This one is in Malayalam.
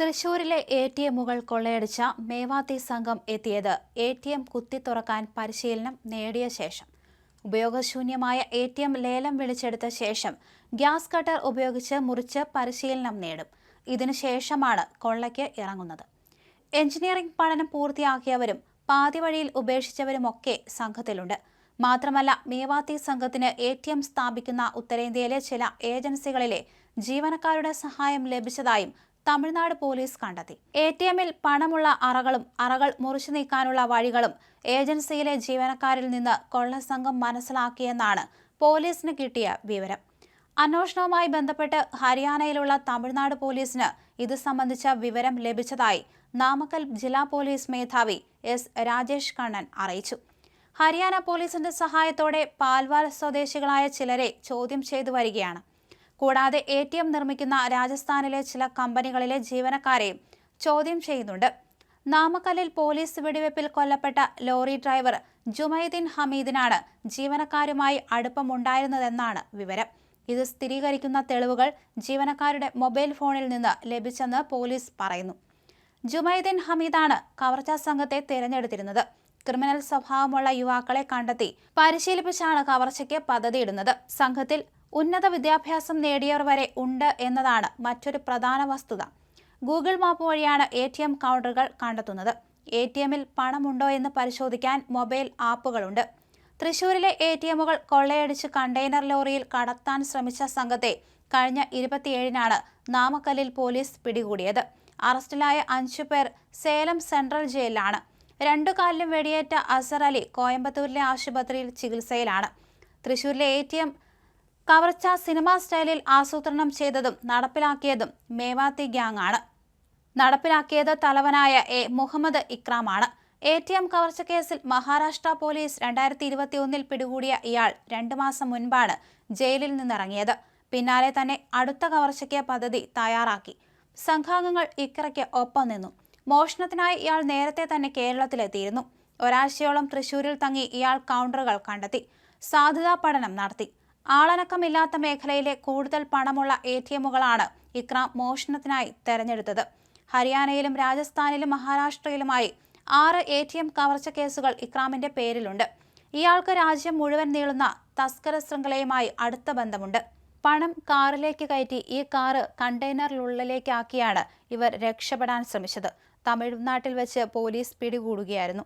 തൃശൂരിലെ എ ടി എമ്മുകൾ കൊള്ളയടിച്ച മേവാത്തി സംഘം എത്തിയത് എ ടി എം കുത്തിത്തുറക്കാൻ പരിശീലനം നേടിയ ശേഷം. ഉപയോഗശൂന്യമായ എ ടി എം ലേലം വിളിച്ചെടുത്ത ശേഷം ഗ്യാസ് കട്ടർ ഉപയോഗിച്ച് മുറിച്ച് പരിശീലനം നേടും. ഇതിനുശേഷമാണ് കൊള്ളയ്ക്ക് ഇറങ്ങുന്നത്. എഞ്ചിനീയറിംഗ് പഠനം പൂർത്തിയാക്കിയവരും പാതിവഴിയിൽ ഉപേക്ഷിച്ചവരുമൊക്കെ സംഘത്തിലുണ്ട്. മാത്രമല്ല മേവാത്തി സംഘത്തിന് എ ടി എം സ്ഥാപിക്കുന്ന ഉത്തരേന്ത്യയിലെ ചില ഏജൻസികളിലെ ജീവനക്കാരുടെ സഹായം ലഭിച്ചതായും തമിഴ്നാട് പോലീസ് കണ്ടെത്തി. എ ടി എമ്മിൽ പണമുള്ള അറകളും അറകൾ മുറിച്ചു നീക്കാനുള്ള വഴികളും ഏജൻസിയിലെ ജീവനക്കാരിൽ നിന്ന് കൊള്ളസംഘം മനസ്സിലാക്കിയെന്നാണ് പോലീസിന് കിട്ടിയ വിവരം. അന്വേഷണവുമായി ബന്ധപ്പെട്ട് ഹരിയാനയിലുള്ള തമിഴ്നാട് പോലീസിന് ഇത് സംബന്ധിച്ച വിവരം ലഭിച്ചതായി നാമക്കൽ ജില്ലാ പോലീസ് മേധാവി എസ് രാജേഷ് കണ്ണൻ അറിയിച്ചു. ഹരിയാന പോലീസിന്റെ സഹായത്തോടെ പാൽവാൽ സ്വദേശികളായ ചിലരെ ചോദ്യം ചെയ്തു വരികയാണ്. കൂടാതെ എ ടി എം നിർമ്മിക്കുന്ന രാജസ്ഥാനിലെ ചില കമ്പനികളിലെ ജീവനക്കാരെയും ചോദ്യം ചെയ്യുന്നുണ്ട്. നാമക്കല്ലിൽ പോലീസ് വെടിവെപ്പിൽ കൊല്ലപ്പെട്ട ലോറി ഡ്രൈവർ ജുമൈദ്ദീൻ ഹമീദിനാണ് ജീവനക്കാരുമായി അടുപ്പമുണ്ടായിരുന്നതെന്നാണ് വിവരം. ഇത് സ്ഥിരീകരിക്കുന്ന തെളിവുകൾ ജീവനക്കാരുടെ മൊബൈൽ ഫോണിൽ നിന്ന് ലഭിച്ചെന്ന് പോലീസ് പറയുന്നു. ജുമൈദ്ദീൻ ഹമീദാണ് കവർച്ചാ സംഘത്തെ തിരഞ്ഞെടുത്തിരുന്നത്. ക്രിമിനൽ സ്വഭാവമുള്ള യുവാക്കളെ കണ്ടെത്തി പരിശീലിപ്പിച്ചാണ് കവർച്ചയ്ക്ക് പദ്ധതിയിടുന്നത്. സംഘത്തിൽ ഉന്നത വിദ്യാഭ്യാസം നേടിയവർ വരെ ഉണ്ട് എന്നതാണ് മറ്റൊരു പ്രധാന വസ്തുത. ഗൂഗിൾ മാപ്പ് വഴിയാണ് എ ടി എം കൗണ്ടറുകൾ കണ്ടെത്തുന്നത്. എ ടി എമ്മിൽ പണമുണ്ടോ എന്ന് പരിശോധിക്കാൻ മൊബൈൽ ആപ്പുകളുണ്ട്. തൃശൂരിലെ എ ടി എമ്മുകൾ കൊള്ളയടിച്ച് കണ്ടെയ്നർ ലോറിയിൽ കടത്താൻ ശ്രമിച്ച സംഘത്തെ കഴിഞ്ഞ ഇരുപത്തിയേഴിനാണ് നാമക്കല്ലിൽ പോലീസ് പിടികൂടിയത്. അറസ്റ്റിലായ അഞ്ചു പേർ സേലം സെൻട്രൽ ജയിലിലാണ്. രണ്ടു കാലിലും വെടിയേറ്റ അസർ അലി കോയമ്പത്തൂരിലെ ആശുപത്രിയിൽ ചികിത്സയിലാണ്. തൃശൂരിലെ എ ടി എം കവർച്ച സിനിമാ സ്റ്റൈലിൽ ആസൂത്രണം ചെയ്തതും നടപ്പിലാക്കിയതും മേവാത്തി ഗ്യാങ് ആണ് നടപ്പിലാക്കിയത് തലവനായ എ മുഹമ്മദ് ഇക്രാമാണ്. എ ടി എം കവർച്ച കേസിൽ മഹാരാഷ്ട്ര പോലീസ് രണ്ടായിരത്തി ഇരുപത്തിയൊന്നിൽ പിടികൂടിയ ഇയാൾ രണ്ടു മാസം മുൻപാണ് ജയിലിൽ നിന്നിറങ്ങിയത്. പിന്നാലെ തന്നെ അടുത്ത കവർച്ചയ്ക്ക് പദ്ധതി തയ്യാറാക്കി. സംഘാംഗങ്ങൾ ഇക്കറയ്ക്ക് ഒപ്പം നിന്നു. മോഷണത്തിനായി ഇയാൾ നേരത്തെ തന്നെ കേരളത്തിലെത്തിയിരുന്നു. ഒരാഴ്ചയോളം തൃശൂരിൽ തങ്ങി ഇയാൾ കൗണ്ടറുകൾ കണ്ടെത്തി. സാധ്യതാ പഠനം നടത്തി. ആളനക്കമില്ലാത്ത മേഖലയിലെ കൂടുതൽ പണമുള്ള എ ടി എമ്മുകളാണ് ഇക്രാം മോഷണത്തിനായി തെരഞ്ഞെടുത്തത്. ഹരിയാനയിലും രാജസ്ഥാനിലും മഹാരാഷ്ട്രയിലുമായി ആറ് എ ടി എം കവർച്ച കേസുകൾ ഇക്രാമിന്റെ പേരിലുണ്ട്. ഇയാൾക്ക് രാജ്യം മുഴുവൻ നീളുന്ന തസ്കര ശൃംഖലയുമായി അടുത്ത ബന്ധമുണ്ട്. പണം കാറിലേക്ക് കയറ്റി ഈ കാറ് കണ്ടെയ്നറിനുള്ളിലേക്കാക്കിയാണ് ഇവർ രക്ഷപ്പെടാൻ ശ്രമിച്ചത്. തമിഴ്നാട്ടിൽ വെച്ച് പോലീസ് പിടികൂടുകയായിരുന്നു.